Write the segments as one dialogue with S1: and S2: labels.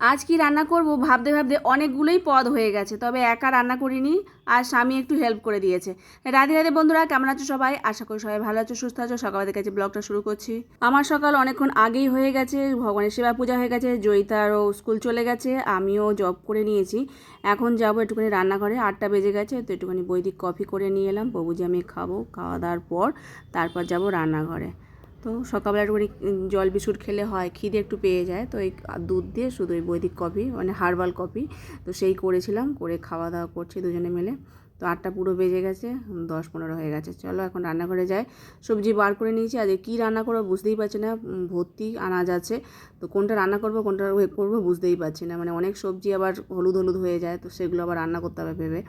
S1: আজ কি রান্না করব? ভাবতে ভাবতে অনেকগুলোই পদ হয়ে গেছে, তবে একা রান্না করিনি আর স্বামী একটু হেল্প করে দিয়েছে। রাধে রাধে বন্ধুরা, কেমন আছো সবাই? আশা করি সবাই ভালো আছো, সুস্থ আছো। সকালের কাছে ব্লগটা শুরু করছি। আমার সকাল অনেকক্ষণ আগেই হয়ে গেছে, ভগবানের সেবা পূজা হয়ে গেছে, জয়িতারও স্কুল চলে গেছে, আমিও জব করে নিয়েছি। এখন যাব একটুখানি রান্না করে আটটা বেজে গেছে, তো একটুখানি বৈদিক কফি করে নিয়ে এলাম প্রভুজি আমি খাব, খাওয়া দাওয়ার পর তারপর যাব রান্নাঘরে। তো সকালবেলা উম, জল বিস্কুট খেলে হয় খিদে একটু পেয়ে যায় তো এই দুধ দিয়ে শুধু ওই বৈদিক কফি মানে হার্বাল কফি তো সেই করেছিলাম করে খাওয়া দাওয়া করছি দুজনে মিলে। তো আটটা পুরো বেজে গেছে দশ পনেরো হয়ে গেছে। চলো এখন রান্নাঘরে যাই। সবজি বার করে নিয়েছি। আজকে কী রান্না করব বুঝতেই পারছি না। ভর্তি আনাজ আছে। তো কোনটা রান্না করব, কোনটা করব বুঝতেই পারছি না। মানে অনেক সবজি আবার হলুদ হলুদ হয়ে যায়, তো সেগুলো আবার রান্না করতে হবে ভেবে।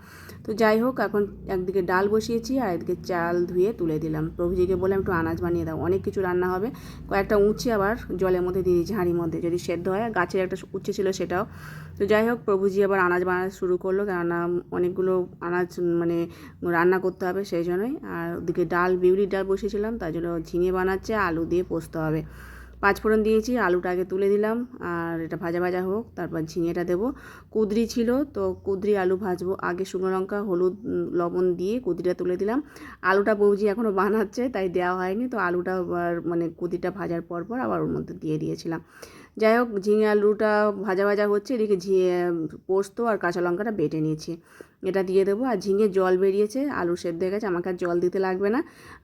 S1: তো যাই হোক, এখন একদিকে ডাল বসিয়েছি আর একদিকে চাল ধুয়ে তুলে দিলাম। প্রভুজিকে বললাম, একটু আনাজ বানিয়ে দাও। অনেক কিছু রান্না হবে। কয়েকটা উচ্ছে আবার জলের মধ্যে দিয়ে দিয়েছি, হাঁড়ির মধ্যে। যদি সেদ্ধ হয়, গাছের একটা উচ্ছে ছিল সেটাও। তো যাই হোক, প্রভুজি আবার আনাজ বানানো শুরু করল। কেননা অনেকগুলো আনাজ মানে রান্না করতে হবে সেই জন্যই। আর ওদিকে ডাল, বিউলির ডাল বসিয়েছিলাম, তার জন্য ঝিঙে বানাচ্ছে, আলু দিয়ে পোস্ত হবে। পাঁচফোড়ন দিয়েছি, আলুটা আগে তুলে দিলাম, আর এটা ভাজা ভাজা হোক, তারপর ঝিঙেটা দেবো। কুদরি ছিল, তো কুদরি আলু ভাজবো। আগে শুকনো লঙ্কা, হলুদ, লবণ দিয়ে কুদরিটা তুলে দিলাম। আলুটা বৌজি এখনও বানাচ্ছে, তাই দেওয়া হয়নি, তো আলুটা আবার মানে কুদিটা ভাজার পর পর আবার ওর মধ্যে দিয়ে দিয়েছিলাম। যাই হোক, ঝিঙে আলুটা ভাজা ভাজা হচ্ছে, এদিকে ঝিঙে পোস্ত আর কাঁচা লঙ্কাটা বেটে নিয়েছি। এটা দিয়ে দেবো। আর ঝিঙে জল বেরিয়েছে, আলু সেদ্ধ হয়ে গেছে, আমাকে আর জল দিতে লাগবে না।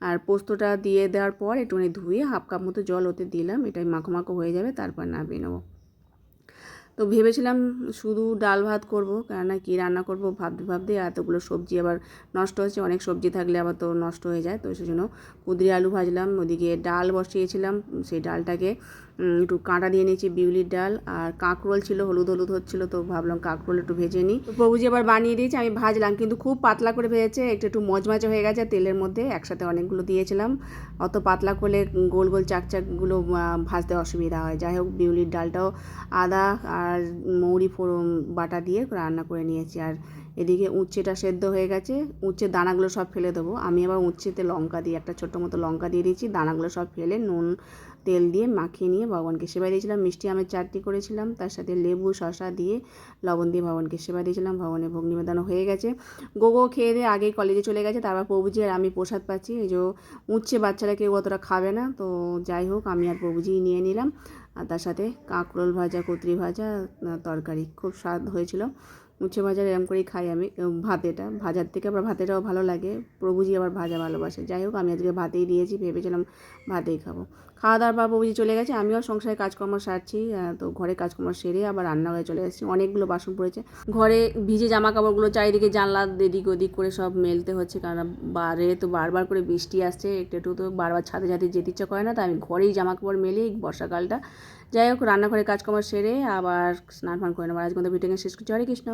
S1: আর পোস্তটা দিয়ে দেওয়ার পর একটুখানি ধুয়ে হাফ কাপ মতো জল ওতে দিলাম, এটাই মাখো মাখো হয়ে যাবে, তারপর নামিয়ে নেব। তো ভেবেছিলাম শুধু ডাল ভাত করব, কেননা কী রান্না করব ভাবতে ভাবতে, এতগুলো সবজি আবার নষ্ট হচ্ছে, অনেক সবজি থাকলে আবার তো নষ্ট হয়ে যায়, তো সেই জন্য কুদরি আলু ভাজলাম, ওদিকে ডাল বসিয়েছিলাম, সেই ডালটাকে একটু কাঁটা দিয়ে নিয়েছি, বিউলির ডাল আর কাঁকরোল ছিল, হলুদ হলুদ হচ্ছিল, তো ভাবলাম কাঁকরোল একটু ভেজে নিই। তো প্রভুজি আবার বানিয়ে দিয়েছি, আমি ভাজলাম, কিন্তু খুব পাতলা করে ভেজেছে, একটু একটু মজমাজে হয়ে গেছে, তেলের মধ্যে একসাথে অনেকগুলো দিয়েছিলাম। অত পাতলা করলে গোল গোল চাকচাকগুলো ভাজতে অসুবিধা হয়। যাই হোক, বিউলির ডালটাও আদা আর মৌরি ফোড়ন বাটা দিয়ে রান্না করে নিয়েছি। আর এদিকে উচ্ছেটা সেদ্ধ হয়ে গেছে উচ্ছের দানাগুলো সব ফেলে দেবো। আমি আবার উচ্ছেতে লঙ্কা দিয়ে, একটা ছোট্ট মতো লঙ্কা দিয়ে দিয়েছি, দানাগুলো সব ফেলে নুন, তেল দিয়ে মাখিয়ে নিয়ে ভগবানকে সেবা দিয়েছিলাম। মিষ্টি আমের চাটনি করেছিলাম, তার সাথে লেবু শশা দিয়ে লবণ দিয়ে ভগবানকে সেবা দিয়েছিলাম। ভগবানের ভোগ নিবেদন হয়ে গেছে। গোগো খেয়ে দিয়ে আগেই কলেজে চলে গেছে, তারপর প্রভুজি আর আমি প্রসাদ পাচ্ছি। এই যে উচ্ছে বাচ্চারা কেউ অতটা খাবে না, তো যাই হোক, আমি আর প্রভুজি নিয়ে নিলাম। আর তার সাথে কাঁকরোল ভাজা, কতরি ভাজা তরকারি। খুব স্বাদ হয়েছিল। উচ্ছে ভাজা এরম করেই খাই আমি ভাতেটা। ভাজার থেকে আবার ভাতেটাও ভালো লাগে। প্রভুজি আবার ভাজা ভালোবাসে। যাই হোক, আমি আজকে ভাতেই দিয়েছি, ভেবেছিলাম ভাতেই খাব। খাওয়া দাওয়ার পর প্রভুজি চলে গেছে। আমিও সংসারে কাজকর্ম সারছি তো ঘরে কাজকর্ম সেরে আবার রান্নাঘরে চলে এসেছি। অনেকগুলো বাসন পড়েছে। ঘরে ভিজে জামা কাপড়গুলো চারিদিকে জানলা এদিক ওদিক করে সব মেলতে হচ্ছে, কারণ বারে তো বারবার করে বৃষ্টি আসছে। একটু একটু তো বারবার ছাদে ছাদে যেতে ইচ্ছা করে না, তাই আমি ঘরেই জামা কাপড় মেলে। বর্ষাকালটা যাই হোক, রান্নাঘরে কাজকর্ম সেরে আবার স্নান ফান করে নেব। আজকে ভিডিও শেষ। করছি হরে কৃষ্ণ